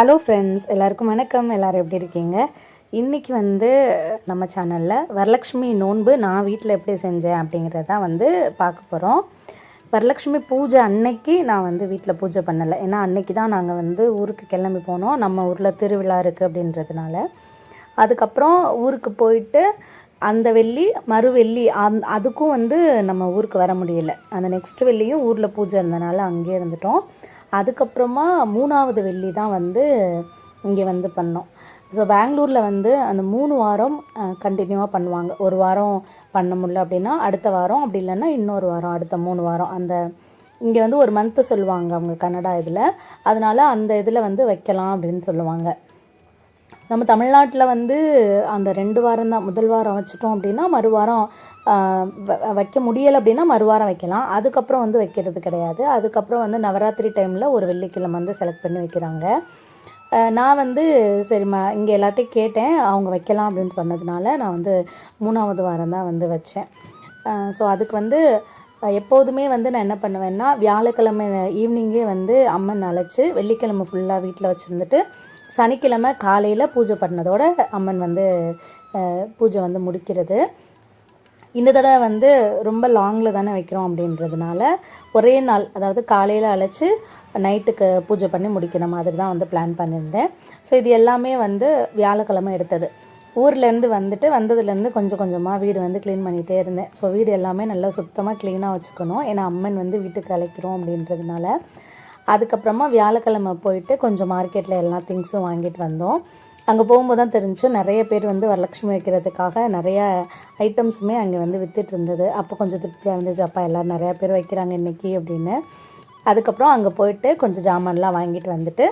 Hello friends எல்லாருக்கும் வணக்கம். எல்லாரும் எப்படி இருக்கீங்க? இன்றைக்கி வந்து நம்ம சேனலில் வரலட்சுமி நோன்பு நான் வீட்டில் எப்படி செஞ்சேன் அப்படிங்கிறத வந்து பார்க்க போகிறோம் வரலட்சுமி பூஜை அன்னைக்கு நான் வந்து வீட்டில் பூஜை பண்ணலை. ஏன்னா அன்னைக்கு தான் நாங்கள் வந்து ஊருக்கு கிளம்பி போனோம். நம்ம ஊரில் திருவிழா இருக்குது அப்படின்றதுனால. அதுக்கப்புறம் ஊருக்கு போயிட்டு அந்த வெள்ளி மறு வெள்ளி அந் அதுக்கும் வந்து நம்ம ஊருக்கு வர முடியல. அந்த நெக்ஸ்ட் வெள்ளியும் ஊரில் பூஜை இருந்தனால அங்கேயே இருந்துட்டோம். அதுக்கப்புறமா மூணாவது வெள்ளி தான் வந்து இங்கே வந்து பண்ணோம். ஸோ பெங்களூரில் வந்து அந்த மூணு வாரம் கண்டினியூவாக பண்ணுவாங்க. ஒரு வாரம் பண்ண முடியல அப்படின்னா அடுத்த வாரம் அப்படி இல்லைன்னா இன்னொரு வாரம் அடுத்த மூணு வாரம். அந்த இங்கே வந்து ஒரு மந்த்து சொல்லுவாங்க அவங்க கன்னடா இதில். அதனால் அந்த இதில் வந்து வைக்கலாம் அப்படின்னு சொல்லுவாங்க. நம்ம தமிழ்நாட்டில் வந்து அந்த ரெண்டு வாரம் தான். முதல் வாரம் வச்சுட்டோம் அப்படின்னா மறுவாரம் வைக்க முடியலை அப்படின்னா மறுவாரம் வைக்கலாம். அதுக்கப்புறம் வந்து வைக்கிறது கிடையாது. அதுக்கப்புறம் வந்து நவராத்திரி டைமில் ஒரு வெள்ளிக்கிழமை வந்து செலக்ட் பண்ணி வைக்கிறாங்க. நான் வந்து சரிம்மா இங்கே எல்லாத்தையும் கேட்டேன். அவங்க வைக்கலாம் அப்படின்னு சொன்னதுனால நான் வந்து மூணாவது வாரம் தான் வந்து வச்சேன். ஸோ அதுக்கு வந்து எப்போதுமே வந்து நான் என்ன பண்ணுவேன்னா வியாழக்கிழமை ஈவினிங்கே வந்து அம்மன் அழைச்சி வெள்ளிக்கிழமை ஃபுல்லாக வீட்டில் வச்சுருந்துட்டு சனிக்கிழமை காலையில் பூஜை பண்ணதோட அம்மன் வந்து பூஜை வந்து முடிக்கிறது. இந்த தடவை வந்து ரொம்ப லாங்கில் தானே வைக்கிறோம் அப்படின்றதுனால ஒரே நாள் அதாவது காலையில் அழைச்சி நைட்டுக்கு பூஜை பண்ணி முடிக்கிற மாதிரி தான் வந்து பிளான் பண்ணியிருந்தேன். ஸோ இது எல்லாமே வந்து வியாழக்கிழமை எடுத்தது. ஊர்லேருந்து வந்துட்டு வந்ததுலேருந்து கொஞ்சம் கொஞ்சமாக வீடு வந்து க்ளீன் பண்ணிகிட்டே இருந்தேன். ஸோ வீடு எல்லாமே நல்லா சுத்தமாக க்ளீனாக வச்சுக்கணும். ஏன்னா அம்மன் வந்து வீட்டுக்கு அழைக்கிறோம் அப்படின்றதுனால. அதுக்கப்புறமா வியாழக்கிழமை போயிட்டு கொஞ்சம் மார்க்கெட்டில் எல்லா திங்ஸும் வாங்கிட்டு வந்தோம். அங்கே போகும்போது தான் தெரிஞ்சு நிறைய பேர் வந்து வரலட்சுமி வைக்கிறதுக்காக நிறைய ஐட்டம்ஸுமே அங்கே வந்து வித்துட்டு இருந்தது. அப்போ கொஞ்சம் திருப்தியாக இருந்துச்சு. அப்பா எல்லோரும் நிறையா பேர் வைக்கிறாங்க இன்னைக்கு அப்படின்னு. அதுக்கப்புறம் அங்கே போயிட்டு கொஞ்சம் ஜாமான்லாம் வாங்கிட்டு வந்துட்டு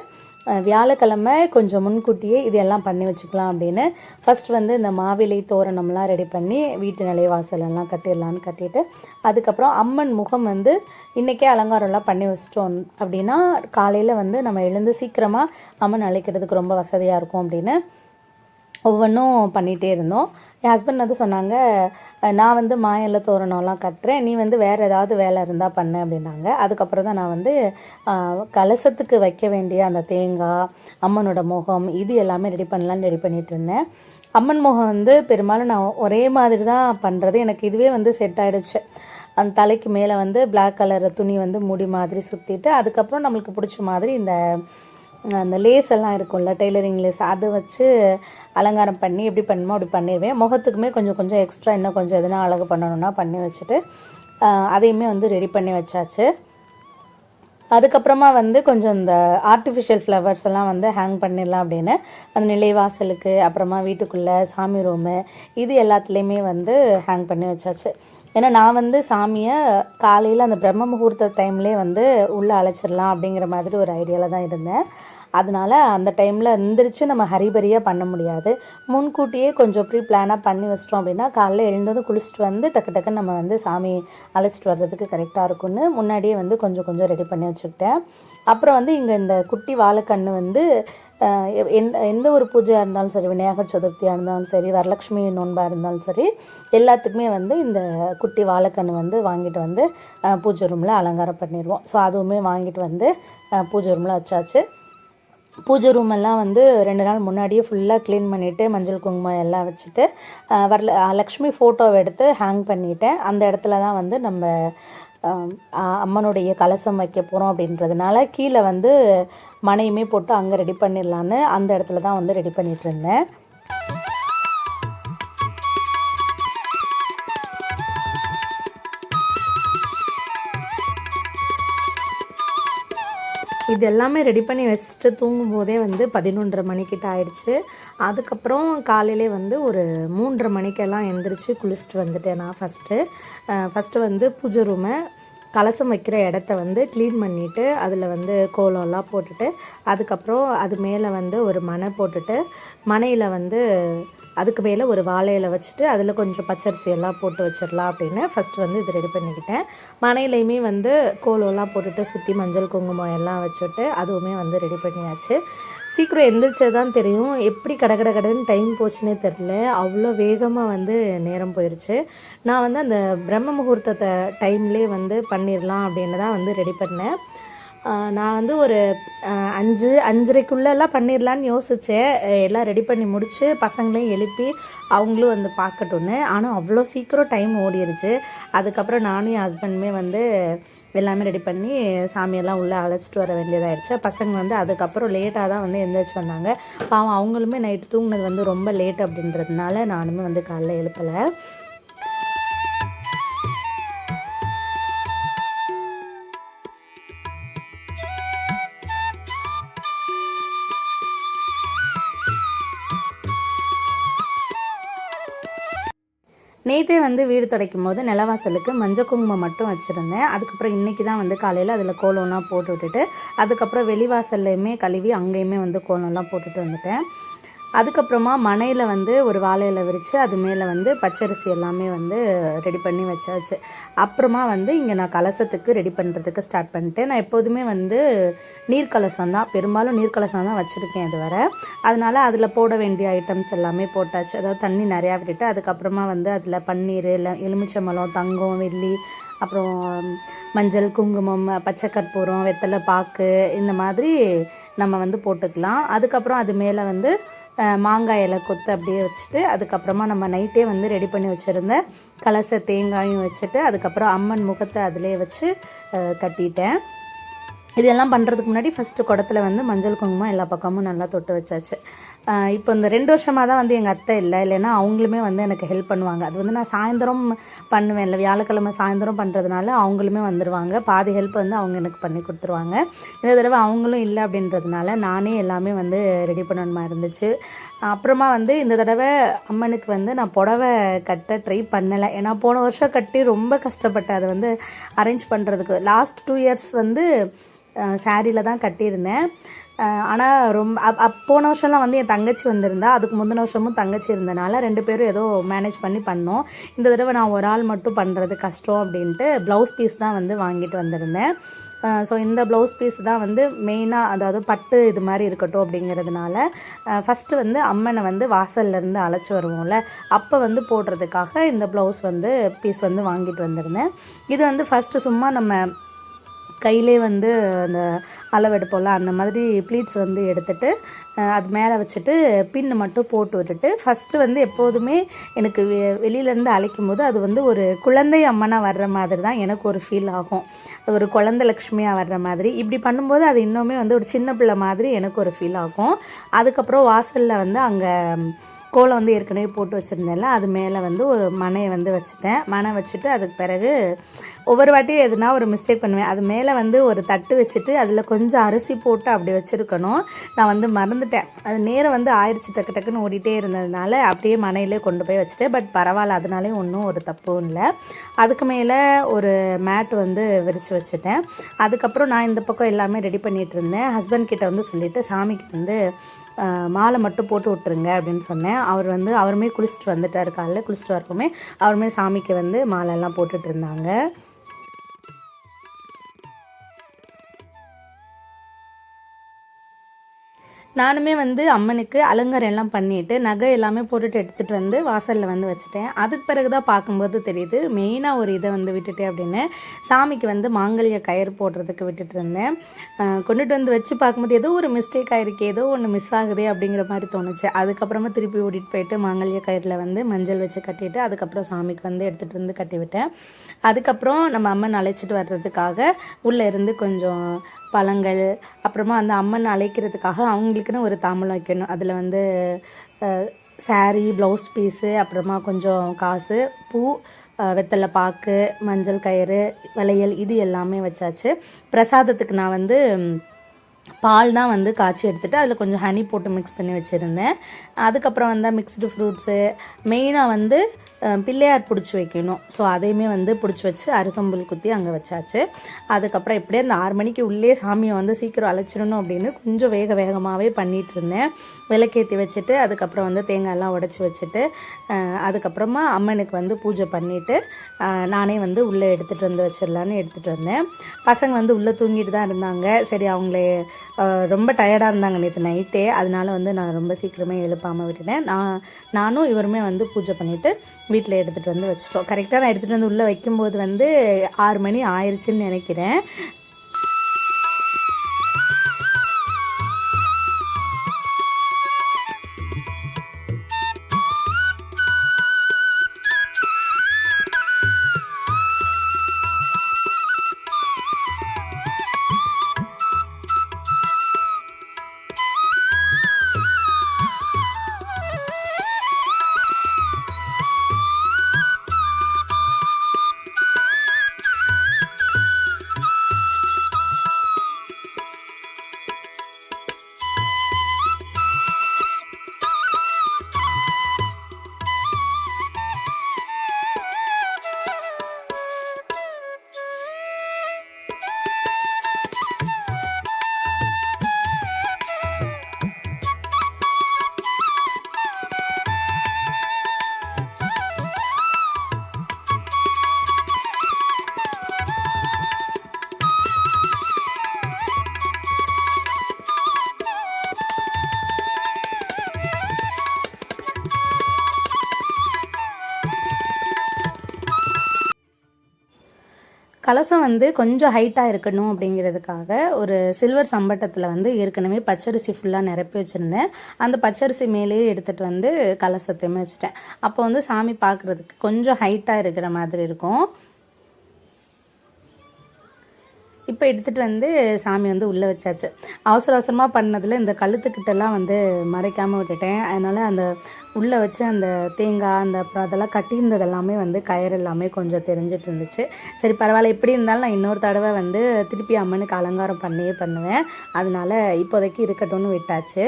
வியாழக்கிழமை கொஞ்சம் முன்கூட்டியே இதெல்லாம் பண்ணி வச்சுக்கலாம் அப்படின்னு. ஃபஸ்ட் வந்து இந்த மாவிலை தோரணம்லாம் ரெடி பண்ணி வீட்டு நிலைவாசல் வாசலெல்லாம் கட்டிடலான்னு கட்டிட்டு அதுக்கப்புறம் அம்மன் முகம் வந்து இன்றைக்கே அலங்காரம்லாம் பண்ணி வச்சிட்டோம் அப்படின்னா காலையில் வந்து நம்ம எழுந்து சீக்கிரமாக அம்மன் அழைக்கிறதுக்கு ரொம்ப வசதியாக இருக்கும் அப்படின்னு ஒவ்வொன்றும் பண்ணிகிட்டே இருந்தோம். என் ஹஸ்பண்ட் வந்து சொன்னாங்க நான் வந்து மாயல்ல தோரணம்லாம் கட்டுறேன். நீ வந்து வேறு ஏதாவது வேலை இருந்தால் பண்ணு அப்படின்னாங்க. அதுக்கப்புறம் தான் நான் வந்து கலசத்துக்கு வைக்க வேண்டிய அந்த தேங்காய் அம்மனோட முகம் இது எல்லாமே ரெடி பண்ணலான்னு ரெடி பண்ணிகிட்டு இருந்தேன். அம்மன் முகம் வந்து பெரும்பாலும் நான் ஒரே மாதிரி தான் பண்ணுறது எனக்கு இதுவே வந்து செட் ஆகிடுச்சு அந்த தலைக்கு மேலே வந்து பிளாக் கலர் துணி வந்து முடி மாதிரி சுற்றிட்டு அதுக்கப்புறம் நம்மளுக்கு பிடிச்ச மாதிரி இந்த அந்த லேஸ் எல்லாம் இருக்கும்ல டெய்லரிங் லேஸ் அதை வச்சு அலங்காரம் பண்ணி எப்படி பண்ணணுமோ அப்படி பண்ணிடுவேன். முகத்துக்குமே கொஞ்சம் கொஞ்சம் எக்ஸ்ட்ரா இன்னும் கொஞ்சம் எதுனா அழகு பண்ணணும்னா பண்ணி வச்சுட்டு அதையுமே வந்து ரெடி பண்ணி வச்சாச்சு. அதுக்கப்புறமா வந்து கொஞ்சம் இந்த ஆர்டிஃபிஷியல் ஃப்ளவர்ஸ் எல்லாம் வந்து ஹேங் பண்ணிடலாம் அப்படின்னு. அந்த நிலைவாசலுக்கு அப்புறமா வீட்டுக்குள்ளே சாமி ரூமு இது எல்லாத்துலேயுமே வந்து ஹேங் பண்ணி வச்சாச்சு. ஏன்னா நான் வந்து சாமியை காலையில் அந்த பிரம்ம முகூர்த்த டைம்லேயே வந்து உள்ளே அழைச்சிடலாம் அப்படிங்கிற மாதிரி ஒரு ஐடியாவில் தான் இருந்தேன். அதனால அந்த டைமில் எந்திரிச்சு நம்ம ஹரிபரியாக பண்ண முடியாது. முன்கூட்டியே கொஞ்சம் ப்ரீ பிளானாக பண்ணி வச்சிட்டோம் அப்படின்னா காலைல எழுந்ததும் குளிச்சுட்டு வந்து டக்கு டக்குன்னு நம்ம வந்து சாமி அழைச்சிட்டு வர்றதுக்கு கரெக்டாக இருக்கும்னு முன்னாடியே வந்து கொஞ்சம் கொஞ்சம் ரெடி பண்ணி வச்சுக்கிட்டேன். அப்புறம் வந்து இங்கே இந்த குட்டி வாழைக்கண்ணு வந்து எந்த எந்த ஒரு பூஜையாக இருந்தாலும் சரி விநாயகர் சதுர்த்தியாக இருந்தாலும் சரி வரலட்சுமி நோன்பாக இருந்தாலும் சரி எல்லாத்துக்குமே வந்து இந்த குட்டி வாழைக்கண்ணு வந்து வாங்கிட்டு வந்து பூஜை ரூமில் அலங்காரம் பண்ணிடுவோம் ஸோ அதுவுமே வாங்கிட்டு வந்து பூஜை ரூமில் வச்சாச்சு. பூஜை ரூம் எல்லாம் வந்து ரெண்டு நாள் முன்னாடியே ஃபுல்லாக க்ளீன் பண்ணிவிட்டு மஞ்சள் குங்குமம் எல்லாம் வச்சுட்டு வரல லக்ஷ்மி ஃபோட்டோவை எடுத்து ஹேங் பண்ணிவிட்டேன் அந்த இடத்துல தான் வந்து நம்ம அம்மனுடைய கலசம் வைக்க போகிறோம் அப்படின்றதுனால கீழே வந்து மனையுமே போட்டு அங்கே ரெடி பண்ணிடலான்னு அந்த இடத்துல தான் வந்து ரெடி பண்ணிட்டு இருந்தேன். இது எல்லாமே ரெடி பண்ணி வச்சுட்டு தூங்கும்போதே வந்து பதினொன்றரை மணிக்கிட்ட ஆயிடுச்சு. அதுக்கப்புறம் காலையிலே வந்து ஒரு மூன்றரை மணிக்கெல்லாம் எந்திரிச்சு குளிச்சுட்டு வந்துட்டேன் நான் ஃபஸ்ட்டு ஃபஸ்ட்டு வந்து பூஜை ரூமை கலசம் வைக்கிற இடத்த வந்து க்ளீன் பண்ணிவிட்டு அதில் வந்து கோலம்லாம் போட்டுட்டு அதுக்கப்புறம் அது மேலே வந்து ஒரு மனை போட்டுட்டு மனையில் வந்து அதுக்கு மேலே ஒரு வாழையில வச்சுட்டு அதில் கொஞ்சம் பச்சரிசி எல்லாம் போட்டு வச்சிடலாம் அப்படின்னு ஃபஸ்ட்டு வந்து இது ரெடி பண்ணிக்கிட்டேன். மனையிலையுமே வந்து கோலம்லாம் போட்டுட்டு சுற்றி மஞ்சள் குங்குமம் எல்லாம் வச்சுட்டு அதுவுமே வந்து ரெடி பண்ணியாச்சு. சீக்கிரம் எந்திரிச்சது தான் தெரியும். எப்படி கட கட கடைன்னு டைம் போச்சுன்னே தெரில அவ்வளோ வேகமாக வந்து நேரம் போயிடுச்சு நான் வந்து அந்த பிரம்ம முகூர்த்தத்தை டைம்லேயே வந்து பண்ணிடலாம் அப்படின்னு தான் வந்து ரெடி பண்ணேன். நான் வந்து ஒரு அஞ்சு அஞ்சரைக்குள்ளெல்லாம் பண்ணிடலான்னு யோசித்தேன் எல்லாம் ரெடி பண்ணி முடித்து பசங்களையும் எழுப்பி அவங்களும் வந்து பார்க்கட்டுன்னு ஆனால் அவ்வளோ சீக்கிரம் டைம் ஓடிடுச்சு அதுக்கப்புறம் நானும் என் ஹஸ்பண்டுமே வந்து எல்லாமே ரெடி பண்ணி சாமியெல்லாம் உள்ளே அழைச்சிட்டு வர வேண்டியதாகிடுச்சு பசங்க வந்து அதுக்கப்புறம் லேட்டாக தான் வந்து எந்திரிச்சு வந்தாங்க. பாவம் அவங்களுமே நைட்டு தூங்கினது வந்து ரொம்ப லேட் அப்படின்றதுனால நானுமே வந்து காலைல எழுப்பலை. வந்து வீடு துடைக்கும் போது நிலவாசலுக்கு மஞ்சள் குங்குமம் மட்டும் வச்சுருந்தேன். அதுக்கப்புறம் இன்றைக்கி தான் வந்து காலையில் அதில் கோலம்லாம் போட்டு விட்டுட்டு அதுக்கப்புறம் வெளிவாசல்லையுமே கழுவி அங்கேயுமே வந்து கோலம்லாம் போட்டுட்டு வந்துட்டேன். அதுக்கப்புறமா மனையில் வந்து ஒரு வாழையில விரித்து அது மேலே வந்து பச்சரிசி எல்லாமே வந்து ரெடி பண்ணி வச்சாச்சு. அப்புறமா வந்து இங்கே நான் கலசத்துக்கு ரெடி பண்ணுறதுக்கு ஸ்டார்ட் பண்ணிட்டேன். நான் எப்போதுமே வந்து நீர் கலசம் தான். பெரும்பாலும் நீர் கலசம் தான் வச்சுருக்கேன் இது வரை அதனால் அதில் போட வேண்டிய ஐட்டம்ஸ் எல்லாமே போட்டாச்சு. அதாவது தண்ணி நிறையா விட்டுட்டு அதுக்கப்புறமா வந்து அதில் பன்னீர் இல்லை எலுமிச்சம்பழம் தங்கம் வெள்ளி அப்புறம் மஞ்சள் குங்குமம் பச்சை கற்பூரம் வெத்தலை பாக்கு இந்த மாதிரி நம்ம வந்து போட்டுக்கலாம். அதுக்கப்புறம் அது மேலே வந்து மாங்காய் இலை கொத்து அப்படியே வச்சுட்டு அதுக்கப்புறமா நம்ம நைட்டே வந்து ரெடி பண்ணி வச்சுருந்த கலச தேங்காயும் வச்சுட்டு அதுக்கப்புறம் அம்மன் முகத்தை அதிலே வச்சு கட்டிட்டேன். இதெல்லாம் பண்ணுறதுக்கு முன்னாடி ஃபஸ்ட்டு குடத்துல வந்து மஞ்சள் குங்குமம் எல்லா பக்கமும் நல்லா தொட்டு வச்சாச்சு. இப்போ இந்த ரெண்டு வருஷமாக தான் வந்து எங்கள் அத்தை இல்லை. இல்லைன்னா அவங்களுமே வந்து எனக்கு ஹெல்ப் பண்ணுவாங்க. அது வந்து நான் சாயந்தரம் பண்ணுவேன். இல்லை வியாழக்கிழமை சாயந்தரம் பண்ணுறதுனால அவங்களுமே வந்துடுவாங்க பாதி ஹெல்ப் வந்து அவங்க எனக்கு பண்ணி கொடுத்துருவாங்க. இந்த தடவை அவங்களும் இல்லை அப்படின்றதுனால நானே எல்லாமே வந்து ரெடி பண்ணணுமா இருந்துச்சு. அப்புறமா வந்து இந்த தடவை அம்மனுக்கு வந்து நான் புடவை கட்ட ட்ரை பண்ணலை. ஏன்னா போன வருஷம் கட்டி ரொம்ப கஷ்டப்பட்டேன். அதை வந்து அரேஞ்ச் பண்ணுறதுக்கு லாஸ்ட் டூ இயர்ஸ் வந்து சாரியில் தான் கட்டியிருந்தேன். ஆனால் ரொம்ப அப் அப் போன வருஷம்லாம் வந்து என் தங்கச்சி வந்திருந்தா அதுக்கு முந்தின வருஷமும் தங்கச்சி இருந்தனால ரெண்டு பேரும் ஏதோ மேனேஜ் பண்ணி பண்ணோம். இந்த தடவை நான் ஒரு ஆள் மட்டும் பண்ணுறது கஷ்டம் அப்படின்ட்டு ப்ளவுஸ் பீஸ் தான் வந்து வாங்கிட்டு வந்திருந்தேன். ஸோ இந்த ப்ளவுஸ் பீஸ் தான் வந்து மெயினாக அதாவது பட்டு இது மாதிரி இருக்கட்டும் அப்படிங்கிறதுனால ஃபஸ்ட்டு வந்து அம்மனை வந்து வாசல்லேருந்து அழைச்சி வருவோம்ல அப்போ வந்து போடுறதுக்காக இந்த ப்ளவுஸ் வந்து பீஸ் வந்து வாங்கிட்டு வந்திருந்தேன். இது வந்து ஃபஸ்ட்டு சும்மா நம்ம கையிலே வந்து அந்த அளவெடுப்போம்ல அந்த மாதிரி ப்ளீட்ஸ் வந்து எடுத்துட்டு அது மேலே வச்சுட்டு பின்னு மட்டும் போட்டு விட்டுட்டு ஃபஸ்ட்டு வந்து எப்போதுமே எனக்கு வெ- வெளியிலேருந்து அழைக்கும் போது அது வந்து ஒரு குழந்தை அம்மனாக வர்ற மாதிரி தான் எனக்கு ஒரு ஃபீல் ஆகும். ஒரு குழந்த லக்ஷ்மியாக வர்ற மாதிரி. இப்படி பண்ணும்போது அது இன்னுமே வந்து ஒரு சின்ன பிள்ளை மாதிரி எனக்கு ஒரு ஃபீல் ஆகும். அதுக்கப்புறம் வாசலில் வந்து அங்கே கோலம் வந்து ஏற்கனவே போட்டு வச்சுருந்தேன்ல அது மேலே வந்து ஒரு மனையை வந்து வச்சுட்டேன். மனை வச்சுட்டு அதுக்கு பிறகு ஒவ்வொரு வாட்டியும் எதுனா ஒரு மிஸ்டேக் பண்ணுவேன். அது மேலே வந்து ஒரு தட்டு வச்சுட்டு அதில் கொஞ்சம் அரிசி போட்டு அப்படி வச்சுருக்கணும். நான் வந்து மறந்துட்டேன். அது நேரம் வந்து ஆயிடுச்சு டக்கு டக்குன்னு ஓடிட்டே இருந்ததுனால அப்படியே மனையிலே கொண்டு போய் வச்சுட்டேன். பட் பரவாயில்ல அதனாலே ஒன்றும் ஒரு தப்பும் இல்லை. அதுக்கு மேலே ஒரு மேட் வந்து விரித்து வச்சுட்டேன். அதுக்கப்புறம் நான் இந்த பக்கம் எல்லாமே ரெடி பண்ணிகிட்டு இருந்தேன். ஹஸ்பண்ட் கிட்ட வந்து சொல்லிவிட்டு சாமிக்கு வந்து மாலை மட்டும் போட்டு விட்டுருங்க அப்படின்னு சொன்னேன். அவர் வந்து அவருமே குளிச்சுட்டு வந்துட்டார் காலைல குளிச்சுட்டு வரப்போமே அவருமே சாமிக்கு வந்து மாலைலாம் போட்டுட்டு இருந்தாங்க. நானுமே வந்து அம்மனுக்கு அலங்காரம் எல்லாம் பண்ணிட்டு நகை எல்லாமே போட்டுட்டு எடுத்துகிட்டு வந்து வாசலில் வந்து வச்சுட்டேன். அதுக்கு பிறகு தான் பார்க்கும்போது தெரியுது மெயினாக ஒரு இதை வந்து விட்டுட்டேன் அப்படின்னு. சாமிக்கு வந்து மாங்கல்ய கயிறு போடுறதுக்கு விட்டுட்டு இருந்தேன். கொண்டுட்டு வந்து வச்சு பார்க்கும்போது ஏதோ ஒரு மிஸ்டேக் ஆகிருக்கு ஏதோ ஒன்று மிஸ் ஆகுதே அப்படிங்கிற மாதிரி தோணுச்சு. அதுக்கப்புறமா திருப்பி ஓடிட்டு போயிட்டு மாங்கல்ய கயிறில் வந்து மஞ்சள் வச்சு கட்டிட்டு அதுக்கப்புறம் சாமிக்கு வந்து எடுத்துகிட்டு வந்து கட்டி விட்டேன் அதுக்கப்புறம் நம்ம அம்மன் அழைச்சிட்டு வர்றதுக்காக உள்ளே இருந்து கொஞ்சம் பழங்கள் அப்புறமா அந்த அம்மன் அழைக்கிறதுக்காக அவங்களுக்குன்னு ஒரு தாம்பலம் வைக்கணும். அதில் வந்து சாரீ ப்ளவுஸ் பீஸு அப்புறமா கொஞ்சம் காசு பூ வெத்தலை பாக்கு மஞ்சள் கயிறு வளையல் இது எல்லாமே வச்சாச்சு. பிரசாதத்துக்கு நான் வந்து பால் தான் வந்து காய்ச்சி எடுத்துகிட்டு அதில் கொஞ்சம் ஹனி போட்டு மிக்ஸ் பண்ணி வச்சுருந்தேன். அதுக்கப்புறம் வந்து மிக்ஸ்டு ஃப்ரூட்ஸு மெயினாக வந்து பிள்ளையார் பிடிச்சி வைக்கணும். ஸோ அதையுமே வந்து பிடிச்சி வச்சு அருகம்புல் குத்தி அங்கே வச்சாச்சு. அதுக்கப்புறம் இப்படியே அந்த ஆறு மணிக்கு உள்ளே சாமியை வந்து சீக்கிரம் அழைச்சிடணும் அப்படின்னு கொஞ்சம் வேக வேகமாகவே பண்ணிகிட்டு இருந்தேன். விளக்கேற்றி வச்சுட்டு அதுக்கப்புறம் வந்து தேங்காயெல்லாம் உடச்சி வச்சுட்டு அதுக்கப்புறமா அம்மனுக்கு வந்து பூஜை பண்ணிவிட்டு நானே வந்து உள்ளே எடுத்துகிட்டு வந்து வச்சிடலான்னு எடுத்துகிட்டு வந்தேன். பசங்க வந்து உள்ளே தூங்கிட்டு தான் இருந்தாங்க. சரி அவங்களே ரொம்ப டயர்டாக இருந்தாங்க நேற்று நைட்டே அதனால வந்து நான் ரொம்ப சீக்கிரமே எழுப்பாமல் விட்டுட்டேன். நான் நானும் இவருமே வந்து பூஜை பண்ணிவிட்டு வீட்டில் எடுத்துகிட்டு வந்து வச்சிட்டோம். கரெக்டாக நான் எடுத்துகிட்டு வந்து உள்ளே வைக்கும்போது வந்து ஆறு மணி ஆயிடுச்சுன்னு நினைக்கிறேன். கலசம் வந்து கொஞ்சம் ஹைட்டாக இருக்கணும் அப்படிங்கிறதுக்காக ஒரு சில்வர் சம்பட்டத்தில் வந்து ஏற்கனவே பச்சரிசி ஃபுல்லாக நிரப்பி வச்சுருந்தேன். அந்த பச்சரிசி மேலேயே எடுத்துகிட்டு வந்து கலசத்தையுமே வச்சுட்டேன். அப்போ வந்து சாமி பார்க்குறதுக்கு கொஞ்சம் ஹைட்டாக இருக்கிற மாதிரி இருக்கும். இப்போ எடுத்துகிட்டு வந்து சாமி வந்து உள்ளே வச்சாச்சு. அவசர அவசரமாக பண்ணதில் இந்த கழுத்துக்கிட்டெல்லாம் வந்து மறைக்காமல் விட்டுட்டேன். அதனால் அந்த உள்ளே வச்சு அந்த தேங்காய் அந்த அப்புறம் அதெல்லாம் கட்டியிருந்தது எல்லாமே வந்து கயிறு எல்லாமே கொஞ்சம் தெரிஞ்சிட்டு இருந்துச்சு சரி பரவாயில்ல. எப்படி இருந்தாலும் நான் இன்னொரு தடவை வந்து திருப்பி அம்மனுக்கு அலங்காரம் பண்ணியே பண்ணுவேன். அதனால் இப்போதைக்கு இருக்கட்டும்னு விட்டாச்சு.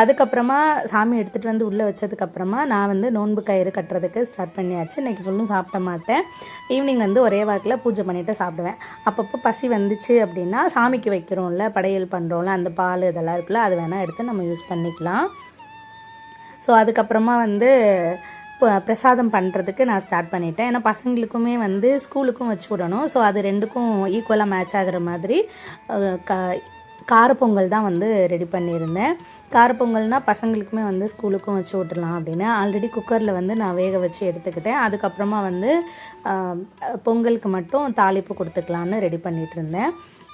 அதுக்கப்புறமா சாமி எடுத்துகிட்டு வந்து உள்ளே வச்சதுக்கப்புறமா நான் வந்து நோன்பு கயிறு கட்டுறதுக்கு ஸ்டார்ட் பண்ணியாச்சு. இன்றைக்கி ஃபுல்லும் சாப்பிட மாட்டேன். ஈவினிங் வந்து ஒரே வாக்கில் பூஜை பண்ணிவிட்டு சாப்பிடுவேன். அப்பப்போ பசி வந்துச்சு அப்படின்னா சாமிக்கு வைக்கிறோம்ல படையல் பண்ணுறோம்ல அந்த பால் இதெல்லாம் இருக்குல்ல அது வேணால் எடுத்து நம்ம யூஸ் பண்ணிக்கலாம். ஸோ அதுக்கப்புறமா வந்து பிரசாதம் பண்ணுறதுக்கு நான் ஸ்டார்ட் பண்ணிட்டேன். ஏன்னா பசங்களுக்குமே வந்து ஸ்கூலுக்கும் வச்சு விடணும். ஸோ அது ரெண்டுக்கும் ஈக்குவலாக மேட்ச் ஆகிற மாதிரி க காரப்பொங்கல் தான் வந்து ரெடி பண்ணியிருந்தேன். காரப்பொங்கல்னால் பசங்களுக்குமே வந்து ஸ்கூலுக்கும் வச்சு விட்டுறலாம் அப்படின்னு. ஆல்ரெடி குக்கரில் வந்து நான் வேக வச்சு எடுத்துக்கிட்டேன். அதுக்கப்புறமா வந்து பொங்கலுக்கு மட்டும் தாளிப்பு கொடுத்துக்கலான்னு ரெடி பண்ணிகிட்டு இருந்தேன்.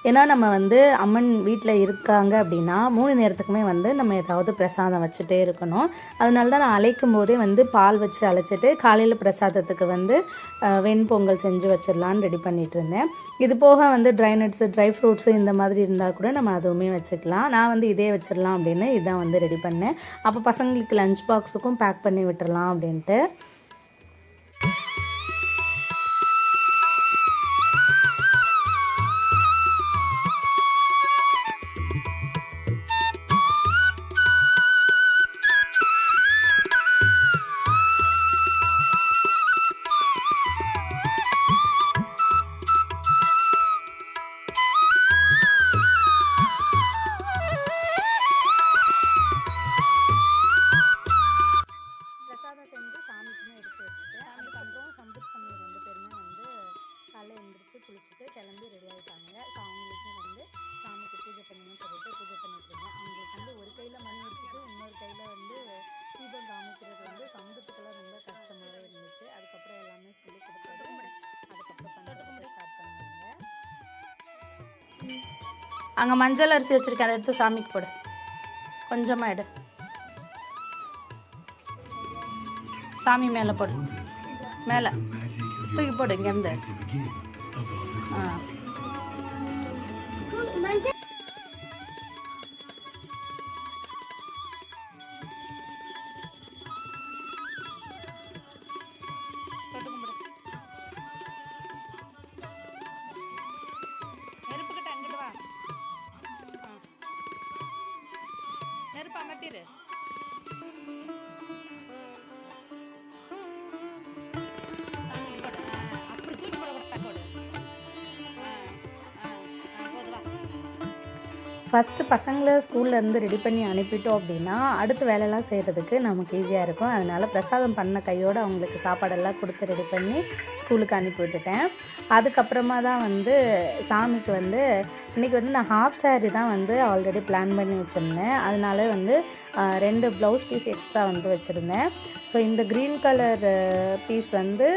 ஏன்னா நம்ம வந்து அம்மன் வீட்டில் இருக்காங்க அப்படின்னா மூணு நேரத்துக்குமே வந்து நம்ம ஏதாவது பிரசாதம் வச்சுட்டே இருக்கணும். அதனால தான் நான் அழைக்கும் போதே வந்து பால் வச்சு அழைச்சிட்டு காலையில் பிரசாதத்துக்கு வந்து வெண்பொங்கல் செஞ்சு வச்சிடலான்னு ரெடி பண்ணிட்டு இருந்தேன். இது போக வந்து ட்ரை நட்ஸு ட்ரை ஃப்ரூட்ஸு இந்த மாதிரி இருந்தால் கூட நம்ம அதுவுமே வச்சுக்கலாம். நான் வந்து இதே வச்சிடலாம் அப்படின்னு இதான் வந்து ரெடி பண்ணேன். அப்போ பசங்களுக்கு லஞ்ச் பாக்ஸுக்கும் பேக் பண்ணி விட்டுறலாம் அப்படின்ட்டு. வந்து ரெடி ஆகிட்டாங்க ஸோ அவங்களுக்கும் வந்து சாமிக்கு பூஜை பண்ணணும்னு சொல்லிட்டு பூஜை பண்ணிட்டு இருந்தேன். அவங்களுக்கு வந்து ஒரு கையில் மணி வச்சுட்டு இன்னொரு கையில் வந்து தீபம் காமிக்கிறது வந்து சம்பத்துக்கெல்லாம் ரொம்ப கஷ்டமாக இருந்துச்சு. அதுக்கப்புறம் எல்லாமே சொல்லி கொடுத்தாரு அதுக்கப்புறம் பண்ணுறதுக்கு ஸ்டார்ட் பண்ணாங்க. அங்கே மஞ்சள் அரிசி வச்சுருக்கேன். அதை எடுத்து சாமிக்கு போடு. கொஞ்சமாக எடு. சாமி மேலே போடு. மேலே. தூக்கி போடு இங்கேருந்து. ஆ. ஃபஸ்ட்டு பசங்களை ஸ்கூல்லேருந்து ரெடி பண்ணி அனுப்பிட்டோம் அப்படின்னா அடுத்த வேலையெல்லாம் செய்கிறதுக்கு நமக்கு ஈஸியாக இருக்கும். அதனால் பிரசாதம் பண்ண கையோடு அவங்களுக்கு சாப்பாடெல்லாம் கொடுத்து ரெடி பண்ணி ஸ்கூலுக்கு அனுப்பி விட்டுட்டேன் அதுக்கப்புறமா தான் வந்து சாமிக்கு வந்து இன்றைக்கி வந்து நான் ஹாஃப் saree தான் வந்து ஆல்ரெடி பிளான் பண்ணி வச்சுருந்தேன். அதனால வந்து ரெண்டு ப்ளவுஸ் பீஸ் எக்ஸ்ட்ரா வந்து வச்சுருந்தேன். ஸோ இந்த க்ரீன் கலர் பீஸ் வந்து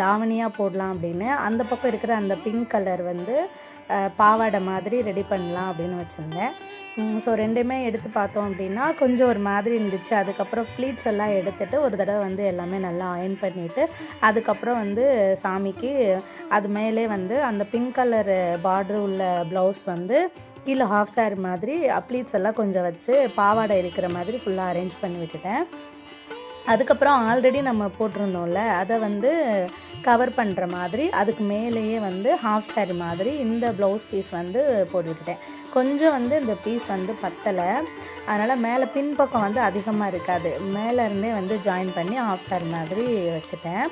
தாவணியாக போடலாம் அப்படின்னு அந்த பக்கம் இருக்கிற அந்த பிங்க் கலர் வந்து பாவாடை மாதிரி ரெடி பண்ணலாம் அப்படின்னு வச்சுருந்தேன். ஸோ ரெண்டுமே எடுத்து பார்த்தோம் அப்படின்னா கொஞ்சம் ஒரு மாதிரி இருந்துச்சு. அதுக்கப்புறம் ப்ளீட்ஸ் எல்லாம் எடுத்துகிட்டு ஒரு தடவை வந்து எல்லாமே நல்லா அயன் பண்ணிவிட்டு அதுக்கப்புறம் வந்து சாமிக்கு அது மேலே வந்து அந்த பிங்க் கலர் பார்டர் உள்ள ப்ளவுஸ் வந்து கீழே ஹாஃப் சாரி மாதிரி ப்ளீட்ஸ் எல்லாம் கொஞ்சம் வச்சு பாவாடை இருக்கிற மாதிரி ஃபுல்லாக அரேஞ்ச் பண்ணி விட்டுட்டேன். அதுக்கப்புறம் ஆல்ரெடி நம்ம போட்டிருந்தோம்ல அதை வந்து கவர் பண்ணுற மாதிரி அதுக்கு மேலேயே வந்து ஹாஃப் சாரி மாதிரி இந்த ப்ளவுஸ் பீஸ் வந்து போட்டுக்கிட்டேன் கொஞ்சம் வந்து இந்த பீஸ் வந்து பத்தலை. அதனால் மேலே பின்பக்கம் வந்து அதிகமாக இருக்காது. மேலேருந்தே வந்து ஜாயின் பண்ணி ஹாஃப் சாரி மாதிரி வச்சுட்டேன்.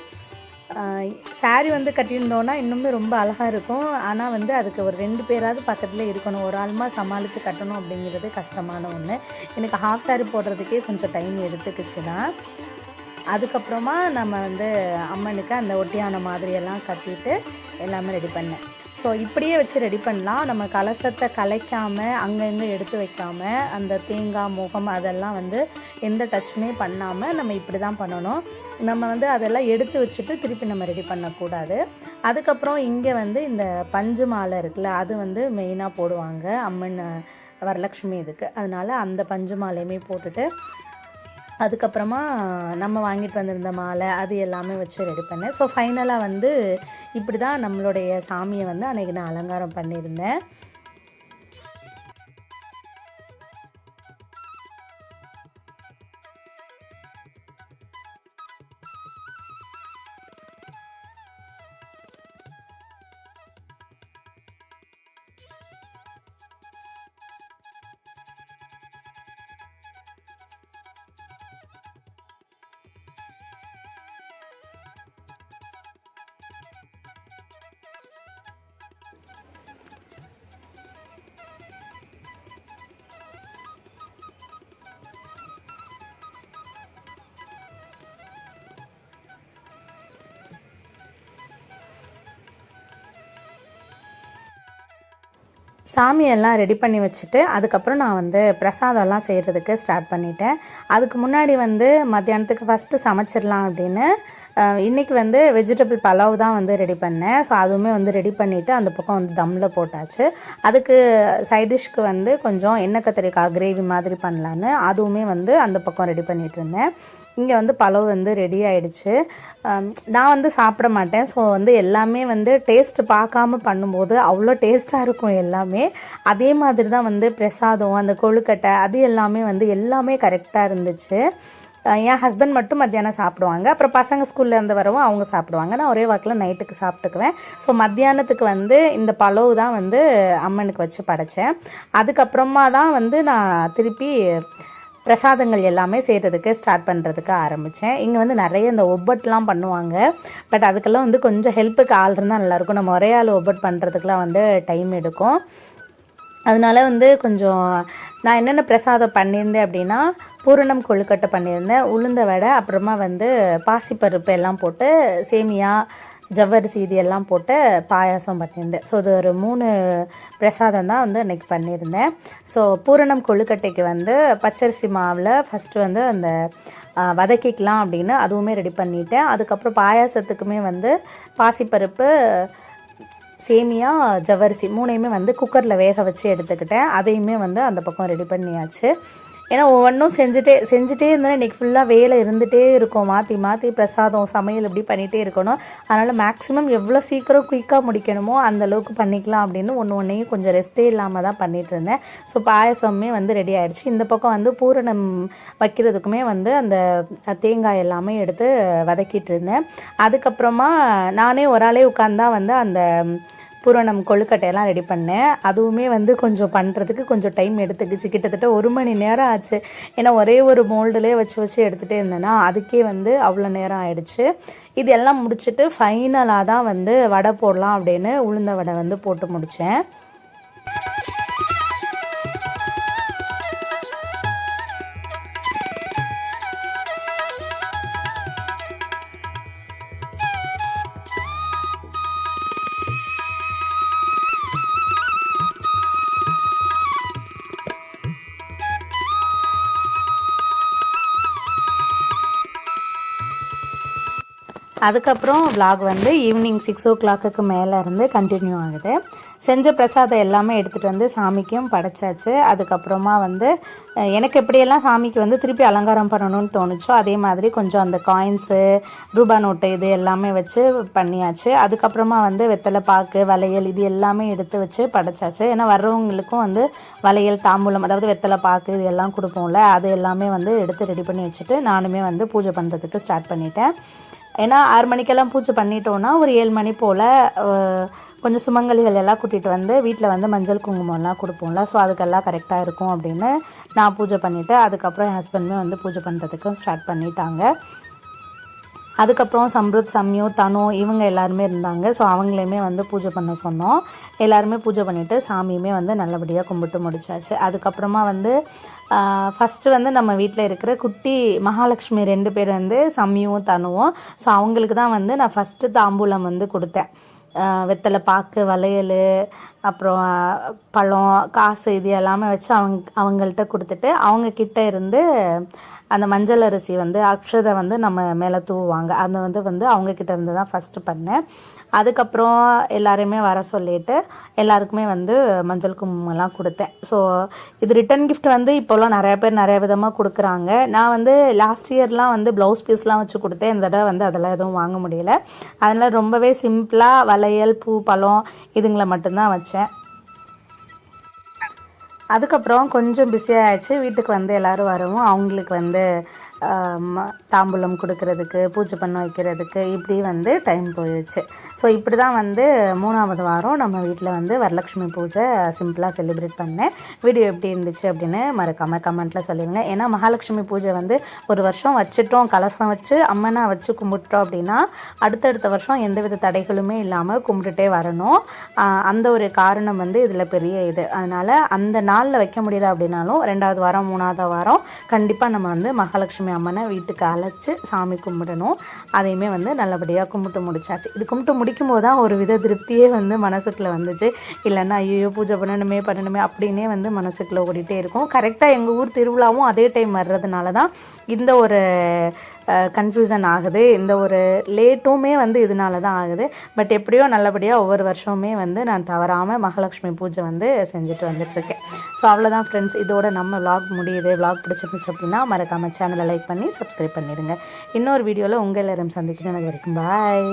Saree வந்து கட்டியிருந்தோன்னா இன்னுமே ரொம்ப அழகாக இருக்கும். ஆனால் வந்து அதுக்கு ஒரு ரெண்டு பேராவது பக்கத்தில் இருக்கணும். ஒரு ஆளுமா சமாளித்து கட்டணும் அப்படிங்கிறது கஷ்டமான ஒன்று எனக்கு ஹாஃப் saree போடுறதுக்கே கொஞ்சம் டைம் எடுத்துக்கிச்சு தான் அதுக்கப்புறமா நம்ம வந்து அம்மனுக்கு அந்த ஒட்டியான மாதிரியெல்லாம் கட்டிட்டு எல்லாமே ரெடி பண்ணேன். ஸோ இப்படியே வச்சு ரெடி பண்ணலாம். நம்ம கலசத்தை கலைக்காமல் அங்கங்கே எடுத்து வைக்காமல் அந்த தேங்காய் முகம் அதெல்லாம் வந்து எந்த டச்சுமே பண்ணாமல் நம்ம இப்படி தான் பண்ணணும். நம்ம வந்து அதெல்லாம் எடுத்து வச்சுட்டு திருப்பி நம்ம ரெடி பண்ணக்கூடாது. அதுக்கப்புறம் இங்கே வந்து இந்த பஞ்சு மாலை இருக்குல்ல அது வந்து மெயினாக போடுவாங்க. அம்மன் வரலக்ஷ்மி இதுக்கு. அதனால் அந்த பஞ்சு மாலையுமே போட்டுட்டு அதுக்கப்புறமா நம்ம வாங்கிட்டு வந்திருந்த மாலை அது எல்லாமே வச்சு ரெடி பண்ணேன். ஸோ ஃபைனலாக வந்து இப்படி தான் நம்மளுடைய சாமியை வந்து அன்றைக்கி நான் அலங்காரம் பண்ணியிருந்தேன். சாமியெல்லாம் ரெடி பண்ணி வச்சுட்டு அதுக்கப்புறம் நான் வந்து பிரசாதம்லாம் செய்கிறதுக்கு ஸ்டார்ட் பண்ணிட்டேன். அதுக்கு முன்னாடி வந்து மத்தியானத்துக்கு ஃபஸ்ட்டு சமைச்சிடலாம் அப்படின்னு இன்றைக்கி வந்து வெஜிடபிள் பலாவ் தான் வந்து ரெடி பண்ணேன். ஸோ அதுவுமே வந்து ரெடி பண்ணிவிட்டு அந்த பக்கம் வந்து தம்மில் போட்டாச்சு. அதுக்கு சைட் டிஷ்க்கு வந்து கொஞ்சம் எண்ணெய் கத்திரிக்காய் கிரேவி மாதிரி பண்ணலான்னு அதுவுமே வந்து அந்த பக்கம் ரெடி பண்ணிகிட்டு இருந்தேன். இங்கே வந்து பழம் வந்து ரெடி ஆயிடுச்சு. நான் வந்து சாப்பிட மாட்டேன். ஸோ வந்து எல்லாமே வந்து டேஸ்ட் பார்க்காம பண்ணும்போது அவ்வளோ டேஸ்ட்டாக இருக்கும் எல்லாமே. அதே மாதிரி தான் வந்து பிரசாதம் அந்த கொழுக்கட்டை அது எல்லாமே வந்து எல்லாமே கரெக்டாக இருந்துச்சு. என் ஹஸ்பண்ட் மட்டும் மத்தியானம் சாப்பிடுவாங்க. அப்புறம் பசங்க ஸ்கூல்ல இருந்து வரவும் அவங்க சாப்பிடுவாங்க. நான் ஒரே வாக்கில் நைட்டுக்கு சாப்பிட்டுக்குவேன். ஸோ மத்தியானத்துக்கு வந்து இந்த பழவு தான் வந்து அம்மனுக்கு வச்சு படைச்சேன். அதுக்கப்புறமா தான் வந்து நான் திருப்பி பிரசாதங்கள் எல்லாமே செய்கிறதுக்கு ஸ்டார்ட் பண்ணுறதுக்கு ஆரம்பித்தேன் இங்கே வந்து நிறைய இந்த ஒப்பட்லாம் பண்ணுவாங்க. பட் அதுக்கெல்லாம் வந்து கொஞ்சம் ஹெல்ப்புக்கு ஆள் இருந்தால் நல்லாயிருக்கும். நம்ம ஒரே ஆள் ஒப்பட் பண்ணுறதுக்குலாம் வந்து டைம் எடுக்கும். அதனால வந்து கொஞ்சம் நான் என்னென்ன பிரசாதம் பண்ணியிருந்தேன் அப்படின்னா பூரணம் கொழுக்கட்டை பண்ணியிருந்தேன் உளுந்த வடை அப்புறமா வந்து பாசிப்பருப்பு எல்லாம் போட்டு சேமியா ஜவ்வரிசி இது எல்லாம் போட்டு பாயாசம் பண்ணியிருந்தேன் ஸோ இது ஒரு மூணு பிரசாதம் தான் வந்து அன்றைக்கி பண்ணியிருந்தேன். ஸோ பூரணம் கொழுக்கட்டைக்கு வந்து பச்சரிசி மாவில் ஃபஸ்ட்டு வந்து அந்த வதக்கிக்கலாம் அப்படின்னு அதுவுமே ரெடி பண்ணிட்டேன். அதுக்கப்புறம் பாயாசத்துக்குமே வந்து பாசிப்பருப்பு சேமியா ஜவ்வரிசி மூணையுமே வந்து குக்கரில் வேக வச்சு எடுத்துக்கிட்டேன். அதையுமே வந்து அந்த பக்கம் ரெடி பண்ணியாச்சு. ஏன்னா ஒவ்வொன்றும் செஞ்சுட்டே செஞ்சுட்டே இருந்தோன்னா இன்றைக்கி ஃபுல்லாக வேலை இருந்துகிட்டே இருக்கும். மாற்றி மாற்றி பிரசாதம் சமையல் இப்படி பண்ணிகிட்டே இருக்கணும். அதனால் மேக்ஸிமம் எவ்வளோ சீக்கிரம் குயிக்காக முடிக்கணுமோ அந்த அளவுக்கு பண்ணிக்கலாம் அப்படின்னு ஒன்று ஒன்றையும் கொஞ்சம் ரெஸ்ட்டே இல்லாமல் தான் பண்ணிகிட்டு இருந்தேன். ஸோ பாயசமே வந்து ரெடி ஆகிடுச்சு இந்த பக்கம் வந்து பூரணம் வைக்கிறதுக்குமே வந்து அந்த தேங்காய் எல்லாமே எடுத்து வதக்கிட்டு இருந்தேன். அதுக்கப்புறமா நானே ஒரு ஆளே உட்காந்தா வந்து அந்த பூரணம் கொழுக்கட்டையெல்லாம் ரெடி பண்ணேன். அதுவுமே வந்து கொஞ்சம் பண்ணுறதுக்கு கொஞ்சம் டைம் எடுத்துக்கிச்சு. கிட்டத்தட்ட ஒரு மணி நேரம் ஆச்சு. ஏன்னா ஒரே ஒரு மோல்டுலேயே வச்சு வச்சு எடுத்துகிட்டே இருந்தேன்னா அதுக்கே வந்து அவ்வளோ நேரம் ஆயிடுச்சு. இது எல்லாம் முடிச்சுட்டு ஃபைனலாக தான் வந்து வடை போடலாம் அப்படின்னு உளுந்த வடை வந்து போட்டு முடித்தேன் அதுக்கப்புறம் விலாக் வந்து ஈவினிங் சிக்ஸ் ஓ கிளாக்குக்கு மேலே இருந்து கண்டினியூ ஆகுது. செஞ்ச பிரசாதம் எல்லாமே எடுத்துகிட்டு வந்து சாமிக்கும் படைச்சாச்சு. அதுக்கப்புறமா வந்து எனக்கு எப்படியெல்லாம் சாமிக்கு வந்து திருப்பி அலங்காரம் பண்ணணும்னு தோணுச்சோ அதே மாதிரி கொஞ்சம் அந்த காயின்ஸு ரூபா நோட்டு இது எல்லாமே வச்சு பண்ணியாச்சு. அதுக்கப்புறமா வந்து வெத்தலை பாக்கு வளையல் இது எல்லாமே எடுத்து வச்சு படைச்சாச்சு. ஏன்னா வர்றவங்களுக்கும் வந்து வளையல் தாம்பூலம் அதாவது வெத்தலை பாக்கு இது எல்லாம் கொடுப்போம்ல அது எல்லாமே வந்து எடுத்து ரெடி பண்ணி வச்சுட்டு நானுமே வந்து பூஜை பண்ணுறதுக்கு ஸ்டார்ட் பண்ணிட்டேன். ஏன்னா ஆறு மணிக்கெல்லாம் பூஜை பண்ணிட்டோன்னா ஒரு ஏழு மணி போல் கொஞ்சம் சுமங்கலிகள் எல்லாம் கூட்டிகிட்டு வந்து வீட்டில் வந்து மஞ்சள் குங்குமம்லாம் கொடுப்போம்ல. ஸோ அதுக்கெல்லாம் கரெக்டாக இருக்கும் அப்படின்னு நான் பூஜை பண்ணிவிட்டு அதுக்கப்புறம் என் ஹஸ்பண்டுமே வந்து பூஜை பண்ணுறதுக்கும் ஸ்டார்ட் பண்ணிட்டாங்க. அதுக்கப்புறம் சம்ருத் சம்யு தனு இவங்க எல்லாருமே இருந்தாங்க. ஸோ அவங்களையுமே வந்து பூஜை பண்ண சொன்னோம். எல்லாருமே பூஜை பண்ணிவிட்டு சாமியுமே வந்து நல்லபடியாக கும்பிட்டு முடிச்சாச்சு. அதுக்கப்புறமா வந்து ஃபஸ்ட்டு வந்து நம்ம வீட்டில் இருக்கிற குட்டி மகாலட்சுமி ரெண்டு பேர் வந்து சம்யும் தனுவும். ஸோ அவங்களுக்கு தான் வந்து நான் ஃபஸ்ட்டு தாம்பூலம் வந்து கொடுத்தேன். வெத்தலை பாக்கு வளையல் அப்புறம் பழம் காசு இது எல்லாமே வச்சு அவங்க அவங்கள்ட்ட கொடுத்துட்டு அவங்க கிட்ட இருந்து அந்த மஞ்சள் அரிசி வந்து அக்ஷதை வந்து நம்ம மேலே தூவுவாங்க. அதை வந்து வந்து அவங்க கிட்ட இருந்து தான் ஃபஸ்ட்டு பண்ணேன். அதுக்கப்புறம் எல்லாரையுமே வர சொல்லிட்டு எல்லாருக்குமே வந்து மஞ்சள் குங்குமம்லாம் கொடுத்தேன். ஸோ இது ரிட்டன் கிஃப்ட் வந்து இப்போல்லாம் நிறைய பேர் நிறைய விதமாக கொடுக்குறாங்க. நான் வந்து லாஸ்ட் இயர்லாம் வந்து ப்ளவுஸ் பீஸ்லாம் வச்சு கொடுத்தேன். இந்த தடவை வந்து அதெல்லாம் எதுவும் வாங்க முடியல. அதனால் ரொம்பவே சிம்பிளாக வளையல் பூ பழம் இதுங்களை மட்டும்தான் வச்சேன். அதுக்கப்புறம் கொஞ்சம் பிஸியாக ஆயிடுச்சு வீட்டுக்கு வந்து எல்லோரும் வரவும் அவங்களுக்கு வந்து தாம்பூலம் கொடுக்கறதுக்கு பூஜை பண்ண வைக்கிறதுக்கு இப்படி வந்து டைம் போயிடுச்சு. ஸோ இப்படி தான் வந்து மூணாவது வாரம் நம்ம வீட்டில் வந்து வரலட்சுமி பூஜை சிம்பிளாக செலிப்ரேட் பண்ணேன். வீடியோ எப்படி இருந்துச்சு அப்படின்னு மறக்காமல் கமெண்ட்டில் சொல்லிடுங்க ஏன்னா மகாலட்சுமி பூஜை வந்து ஒரு வருஷம் வச்சுட்டோம் கலசம் வச்சு அம்மனை வச்சு கும்பிட்டோம் அப்படின்னா அடுத்தடுத்த வருஷம் எந்தவித தடைகளுமே இல்லாமல் கும்பிட்டுட்டே வரணும். அந்த ஒரு காரணம் வந்து இதில் பெரிய இது. அதனால் அந்த நாளில் வைக்க முடியல அப்படின்னாலும் ரெண்டாவது வாரம் மூணாவது வாரம் கண்டிப்பாக நம்ம வந்து மகாலட்சுமி அம்மனை வீட்டுக்கு அழைச்சி சாமி கும்பிடணும். அதையுமே வந்து நல்லபடியாக கும்பிட்டு முடிச்சாச்சு. இது கும்பிட்டு முடி போது தான் ஒரு வித திருப்தியே வந்து மனசுக்குள்ளே வந்துச்சு. இல்லைன்னா ஐயோ பூஜை பண்ணணுமே பண்ணணுமே அப்படின்னே வந்து மனசுக்குள்ளே ஓடிட்டே இருக்கும். கரெக்டாக எங்கள் ஊர் திருவிழாவும் அதே டைம் வர்றதுனால தான் இந்த ஒரு கன்ஃபியூசன் ஆகுது. இந்த ஒரு லேட்டுமே வந்து இதனால தான் ஆகுது. பட் எப்படியோ நல்லபடியாக ஒவ்வொரு வருஷமுமே வந்து நான் தவறாமல் மகாலட்சுமி பூஜை வந்து செஞ்சுட்டு வந்துட்டுருக்கேன். ஸோ அவ்வளோதான் ஃப்ரெண்ட்ஸ் இதோட நம்ம vlog முடியுது. Vlog பிடிச்சிருந்துச்சு அப்படின்னா மறக்காமல் சேனலை லைக் பண்ணி சப்ஸ்கிரைப் பண்ணிடுங்க. இன்னொரு வீடியோவில் உங்கள் எல்லாரும் சந்திக்கணும் எனக்கு வரைக்கும் பாய்